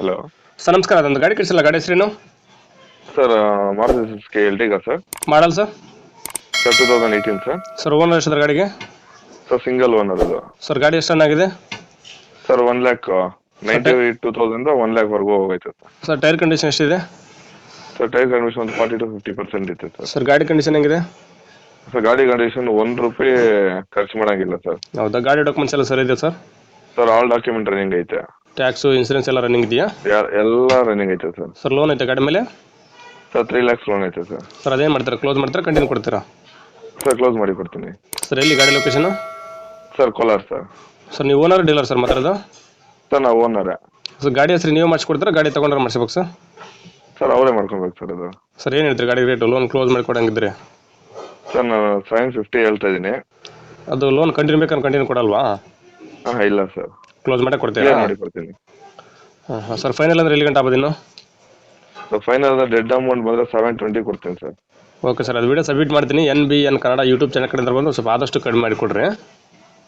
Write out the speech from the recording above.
Hello. Sir ನಮಸ್ಕಾರ. ಅದೊಂದು ಗಾಡಿ ಕಳಿಸಲ್ಲ. ಗಾಡಿ ಹೆಸರೇನು? Sir Maruti Suzuki Ertiga sir. Model sir sir two thousand eighteen sir. Sir owner ಎಷ್ಟಿದ್ರೆ ಗಾಡಿಗೆ? ಸರ್ ಸಿಂಗಲ್ ಓನರ್ ಅದು. ಸರ್ ಗಾಡಿ ಎಷ್ಟು ಆಗಿದೆ sir one lakh ninety two thousand one lakh ವರ್ಗೂ ಹೋಗೈತೆ ಸರ್. ಸರ್ ಟೈರ್ ಕಂಡೀಷನ್ ಎಷ್ಟಿದೆ? ಸರ್ ಟೈರ್ ಕಂಡೀಷನ್ ಒಂದು forty to fifty percent ಇತ್ತು sir. Sir ಗಾಡಿ ಕಂಡೀಷನ್ ಹೆಂಗಿದೆ? ಸರ್ ಗಾಡಿ ಕಂಡೀಷನ್ ಒಂದು ರೂಪಾಯಿ ಖರ್ಚು ಮಾಡಂಗಿಲ್ಲ ಸರ್. ಹೌದಾ? ಗಾಡಿ ಡಾಕ್ಯುಮೆಂಟ್ಸ್ ಎಲ್ಲ ಸರ್ ಇದೆ sir? Sir all document running ಐತೆ. ಟ್ಯಾಕ್ಸು ಇನ್ಸೂರೆನ್ಸ್ ಎಲ್ಲ ರನ್ನಿಂಗ್ ಇದೆಯಾ? ಯಾ- ಎಲ್ಲ ರನ್ನಿಂಗ್ ಐತೆ ಸರ್. ಸರ್ ಲೋನ್ ಐತೆ ಗಾಡಿ ಮೇಲೆ? ಸರ್ ತ್ರೀ ಲ್ಯಾಕ್ಸ್ ಲೋನ್ ಐತೆ ಸರ್. ಸರ್ ಅದೇನು ಮಾಡ್ತೀರಾ? ಕ್ಲೋಸ್ ಮಾಡ್ತೀರಾ ಕಂಟಿನ್ಯೂ ಕೊಡ್ತೀರಾ? ಸರ್ ಕ್ಲೋಸ್ ಮಾಡಿ ಕೊಡ್ತೀನಿ. ಸರ್ ಎಲ್ಲಿ ಗಾಡಿ location sir Kolar sir. Sir ನೀವು ಓನರ್ ಡೀಲರ್ ಸರ್ ಮಾತಾಡೋದು? ಸರ್ ನಾವು ಓನರ್ ಸರ್ ಗಾಡಿ ಹೆಸರು ನೀವು ಮಾಡಿಸ್ಕೊಡ್ತೀರಾ ಗಾಡಿ ತಗೊಂಡ್ರೆ ಮಾಡಿಸ್ಬೇಕು ಸರ್ ಸರ್ ಅವರೇ ಮಾಡ್ಕೊಬೇಕು ಸರ್ ಅದು. ಸರ್ ಏನು ಹೇಳ್ತೀರಿ ಗಾಡಿ ರೇಟ್ ಲೋನ್ ಕ್ಲೋಸ್ ಮಾಡಿ ಕೊಡಂಗಿದ್ರೆ. ಸರ್ ನಾನು ಸೆವೆನ್ ಫಿಫ್ಟಿ ಹೇಳ್ತಾ ಇದ್ದೀನಿ. ಅದು ಲೋನ್ ಕಂಟಿನ್ಯೂ ಬೇಕಂದ್ರೆ ಕಂಟಿನ್ಯೂ ಕೊಡಲ್ವಾ? ಹಾಂ ಇಲ್ಲ ಸರ್ ಕ್ಲೋಸ್ ಮಾಡಿ ಕೊಡ್ತೀರಾ? ಮಾಡಿ ಕೊಡ್ತೀನಿ. ಸರ್ ಫೈನಲ್ ಅಂದ್ರೆ ಎಲ್ಲಿ ಗಂಟೆ ಆಗೋದು ಇನ್ನು? ಅಂದ್ರೆ ಫೈನಲ್ ಡೆಡ್ ಅಮೌಂಟ್ ಬಂದ್ರೆ ಸೆವೆನ್ ಟ್ವೆಂಟಿ ಕೊಡ್ತೀನಿ ಸರ್ ಓಕೆ ಸರ್ ಅದು ವಿಡಿಯೋ ಸಬ್ಮಿಟ್ ಮಾಡ್ತೀನಿ. N B N Kannada YouTube channel ಕಡೆಯಿಂದ ಬಂದು ಸ್ವಲ್ಪ ಆದಷ್ಟು ಕಡಿಮೆ ಮಾಡಿ ಕೊಡ್ರಿ